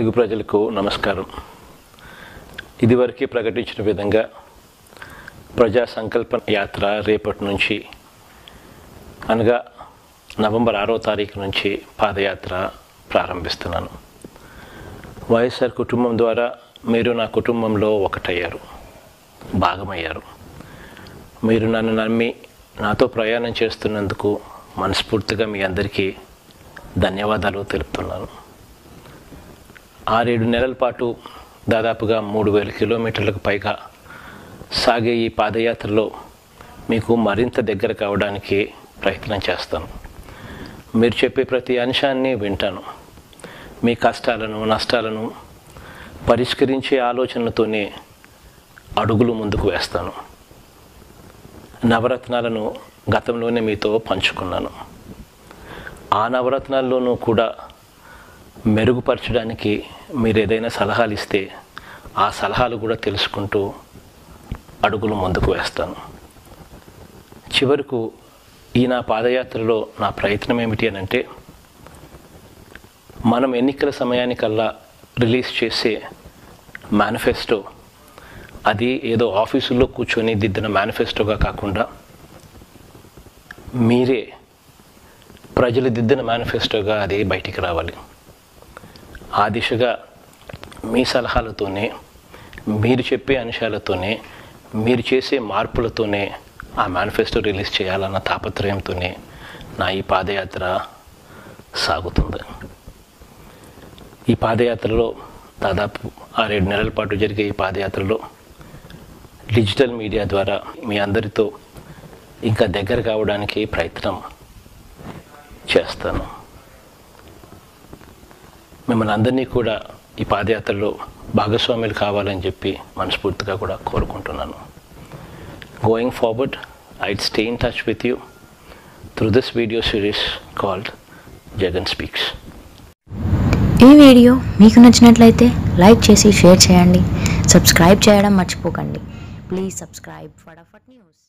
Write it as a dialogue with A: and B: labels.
A: తెలుగు ప్రజలకు నమస్కారం. ఇదివరకే ప్రకటించిన విధంగా ప్రజా సంకల్ప యాత్ర రేపటి నుంచి అనగా నవంబర్ ఆరో తారీఖు నుంచి పాదయాత్ర ప్రారంభిస్తున్నాను. వైఎస్ఆర్ కుటుంబం ద్వారా మీరు నా కుటుంబంలో ఒకటయ్యారు భాగమయ్యారు. మీరు నన్ను నమ్మి నాతో ప్రయాణం చేస్తున్నందుకు మనస్ఫూర్తిగా మీ అందరికీ ధన్యవాదాలు తెలుపుతున్నాను. ఆరేడు నెలల పాటు దాదాపుగా మూడు వేల కిలోమీటర్లకు పైగా సాగే ఈ పాదయాత్రలో మీకు మరింత దగ్గర కావడానికి ప్రయత్నం చేస్తాను. మీరు చెప్పే ప్రతి అంశాన్ని వింటాను. మీ కష్టాలను నష్టాలను పరిష్కరించే ఆలోచనలతోనే అడుగులు ముందుకు వేస్తాను. నవరత్నాలను గతంలోనే మీతో పంచుకున్నాను. ఆ నవరత్నాల్లోనూ కూడా మెరుగుపరచడానికి మీరు ఏదైనా సలహాలు ఇస్తే ఆ సలహాలు కూడా తెలుసుకుంటూ అడుగులు ముందుకు వేస్తాను. చివరకు ఈ నా పాదయాత్రలో నా ప్రయత్నం ఏమిటి అని అంటే మనం ఎన్నికల సమయానికల్లా రిలీజ్ చేసే మేనిఫెస్టో అది ఏదో ఆఫీసుల్లో కూర్చొని దిద్దిన మేనిఫెస్టోగా కాకుండా మీరే ప్రజలు దిద్దిన మేనిఫెస్టోగా అది బయటికి రావాలి. ఆ దిశగా మీ సలహాలతోనే మీరు చెప్పే అంశాలతోనే మీరు చేసే మార్పులతోనే ఆ మేనిఫెస్టో రిలీజ్ చేయాలన్న తాపత్రయంతోనే నా ఈ పాదయాత్ర సాగుతుంది. ఈ పాదయాత్రలో దాదాపు ఆరేడు నెలల పాటు జరిగే ఈ పాదయాత్రలో డిజిటల్ మీడియా ద్వారా మీ అందరితో ఇంకా దగ్గర కావడానికి ప్రయత్నం చేస్తాను. మిమ్మల్ని అందరినీ కూడా ఈ పాదయాత్రలో భాగస్వాములు కావాలని చెప్పి మనస్ఫూర్తిగా కూడా కోరుకుంటున్నాను. Going forward I'd stay in touch with you through this video series called Jagan speaks
B: ఈ వీడియో మీకు నచ్చినట్లయితే లైక్ చేసి షేర్ చేయండి. సబ్స్క్రైబ్ చేయడం మర్చిపోకండి. ప్లీజ్ సబ్స్క్రైబ్ ఫటాఫట్ న్యూస్